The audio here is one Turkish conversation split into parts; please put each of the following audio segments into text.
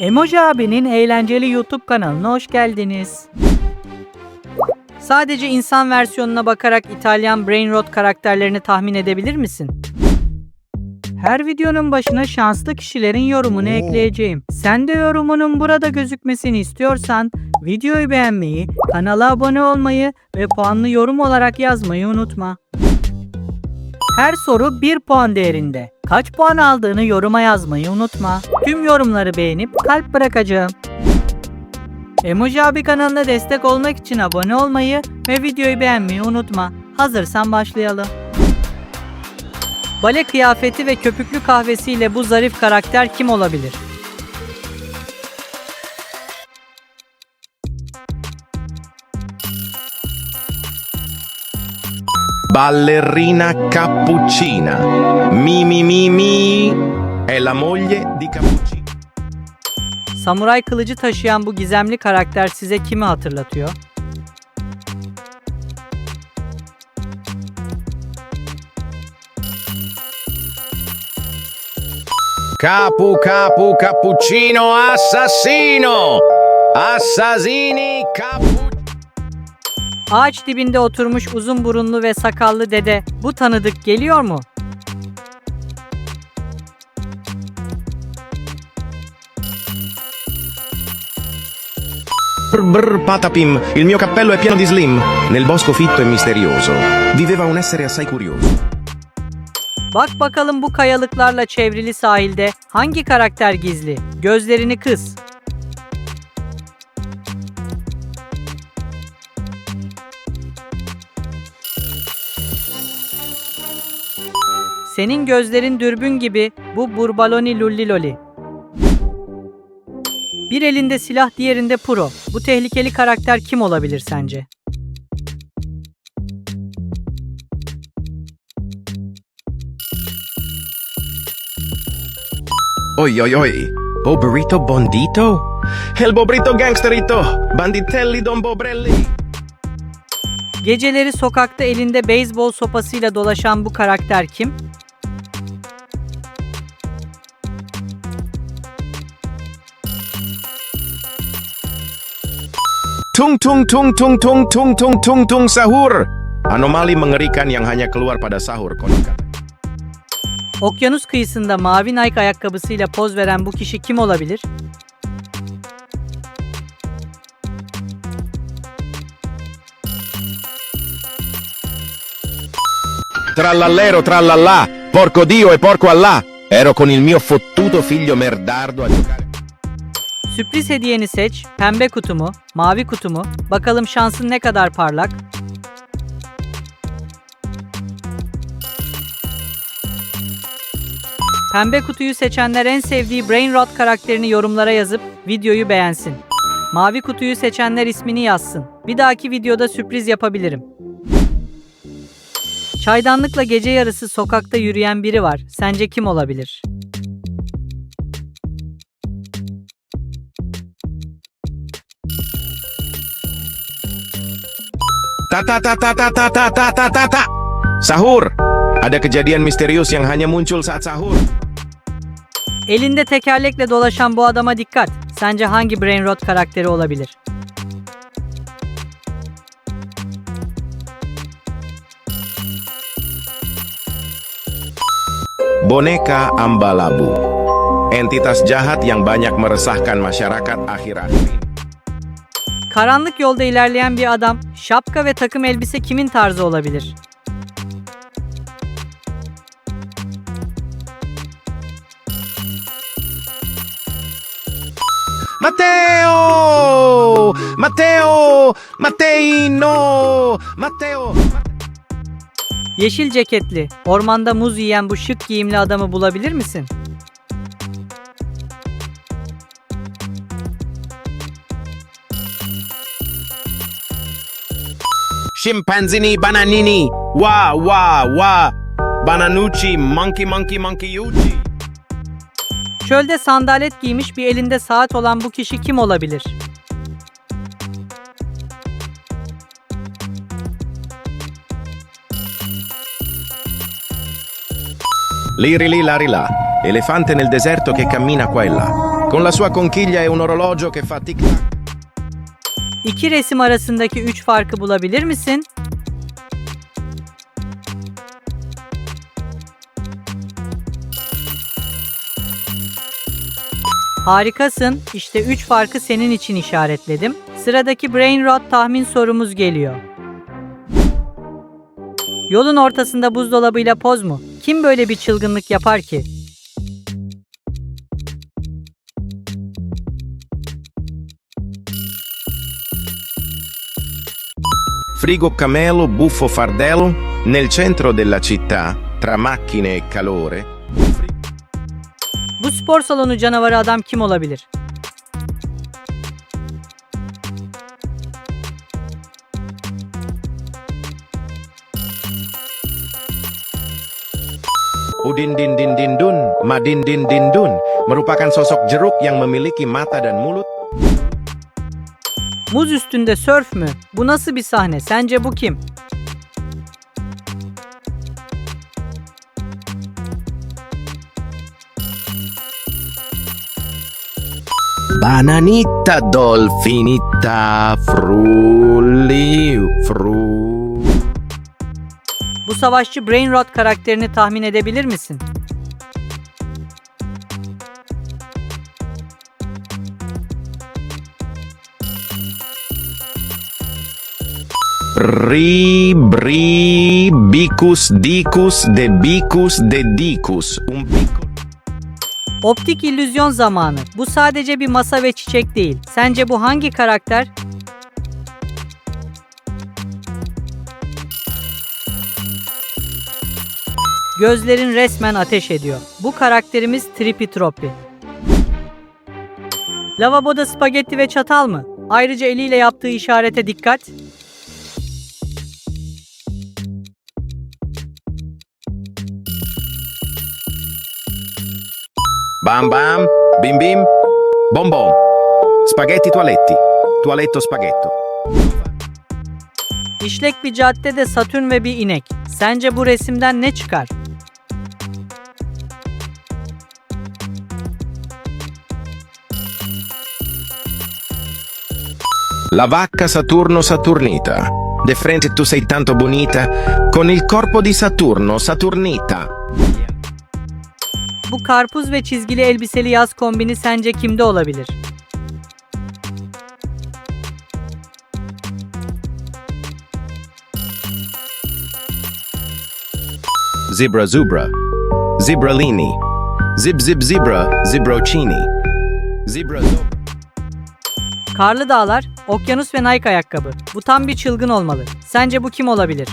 Emoji abinin eğlenceli YouTube kanalına hoş geldiniz. Sadece insan versiyonuna bakarak İtalyan Brain Rot karakterlerini tahmin edebilir misin? Her videonun başına şanslı kişilerin yorumunu ekleyeceğim. Sen de yorumunun burada gözükmesini istiyorsan videoyu beğenmeyi, kanala abone olmayı ve puanlı yorum olarak yazmayı unutma. Her soru 1 puan değerinde. Kaç puan aldığını yoruma yazmayı unutma. Tüm yorumları beğenip kalp bırakacağım. Emoji abi kanalına destek olmak için abone olmayı ve videoyu beğenmeyi unutma. Hazırsan başlayalım. Bale kıyafeti ve köpüklü kahvesiyle bu zarif karakter kim olabilir? Ballerina cappuccina. Mi mi mi mi. È la moglie di Cappuccino. Samuray kılıcı taşıyan bu gizemli karakter size kimi hatırlatıyor? Capu capu cappuccino assassino. Assassini capu. Ağaç dibinde oturmuş uzun burunlu ve sakallı dede bu tanıdık geliyor mu? Brr brr patapim, il mio cappello è pieno di slim. Nel bosco fitto e misterioso viveva un essere assai curioso. Bak bakalım bu kayalıklarla çevrili sahilde hangi karakter gizli? Gözlerini kıs. Senin gözlerin dürbün gibi bu Burbaloni Lulliloli. Bir elinde silah diğerinde pro. Bu tehlikeli karakter kim olabilir sence? Oi oi oi. Bobrito bondito? El bobrito gangsterito. Banditelli don bobrelli. Geceleri sokakta elinde beyzbol sopasıyla dolaşan bu karakter kim? Tung tung tung tung tung tung tung tung tung sahur. Anomali mengerikan yang hanya keluar pada sahur konon kata. Okyanus kıyısında mavi Nike ayakkabısıyla poz veren bu kişi kim olabilir? Trallallero trallallà, porco Dio e porco Allah. Ero con il mio fottuto figlio merdardo a giocare. Sürpriz hediyeni seç. Pembe kutu mu? Mavi kutu mu? Bakalım şansın ne kadar parlak? Pembe kutuyu seçenler en sevdiği Brain Rot karakterini yorumlara yazıp videoyu beğensin. Mavi kutuyu seçenler ismini yazsın. Bir dahaki videoda sürpriz yapabilirim. Çaydanlıkla gece yarısı sokakta yürüyen biri var. Sence kim olabilir? Tata tata tata tata tata tata. Sahur. Ada kejadian misterius yang hanya muncul saat sahur. Elinde tekerlekle dolaşan bu adama dikkat. Sence hangi brain rot karakteri olabilir? Boneka Ambalabu. Entitas jahat yang banyak meresahkan masyarakat akhir-akhir ini. Karanlık yolda ilerleyen bir adam, şapka ve takım elbise kimin tarzı olabilir? Matteo! Matteo! Matteino! Matteo! Yeşil ceketli, ormanda muz yiyen bu şık giyimli adamı bulabilir misin? Scimpanzini bananini! Wa wa wa! Bananucci monkey monkey monkey ucci! Çölde sandalet giymiş bir elinde saat olan bu kişi kim olabilir? Liri lì lari là, elefante nel deserto che cammina qua e là. Con la sua conchiglia e un orologio che fa tic-tac. İki resim arasındaki üç farkı bulabilir misin? Harikasın. İşte üç farkı senin için işaretledim. Sıradaki Brain Rot tahmin sorumuz geliyor. Yolun ortasında buzdolabıyla poz mu? Kim böyle bir çılgınlık yapar ki? Frigo camelo, buffo fardello, nel centro della città, tra macchine e calore. Bu spor salonu canavarı adam kim olabilir? Udin din din din dun, madin din din dun, merupakan sosok jeruk yang memiliki mata dan mulut. Muz üstünde sörf mü? Bu nasıl bir sahne? Sence bu kim? Bananita dolfinita frulli fru. Bu savaşçı Brain Rot karakterini tahmin edebilir misin? Ri bri bicus dicus de bicus de dicus. Un piccolo Optik illüzyon zamanı. Bu sadece bir masa ve çiçek değil. Sence bu hangi karakter? Gözlerin resmen ateş ediyor. Bu karakterimiz Trippy Troppy. Lavaboda spagetti ve çatal mı? Ayrıca eliyle yaptığı işarete dikkat. Bam bam, bim bim, bom bom. Spaghetti toaletti, tualetto spaghetto. İşlek bir caddede Satürn ve bir inek. Sence bu resimden ne çıkar? La vacca Saturno Saturnita. De frente tu sei tanto bonita, con il corpo di Saturno Saturnita. Bu karpuz ve çizgili elbiseli yaz kombini sence kimde olabilir? Zebra zubra, zibralini, zib zib zebra, zibrocini. Zebra zobra. Karlı dağlar, okyanus ve Nike ayakkabı. Bu tam bir çılgın olmalı. Sence bu kim olabilir?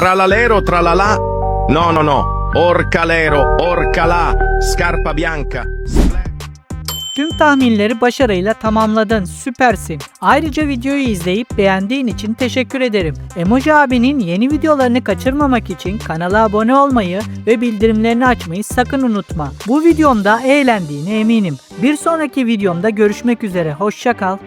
Tralalero tralala. No no no. Orcalero, orcala, scarpa bianca. Tüm tahminleri başarıyla tamamladın. Süpersin. Ayrıca videoyu izleyip beğendiğin için teşekkür ederim. Emoji abinin yeni videolarını kaçırmamak için kanala abone olmayı ve bildirimlerini açmayı sakın unutma. Bu videomda eğlendiğine eminim. Bir sonraki videomda görüşmek üzere. Hoşça kal.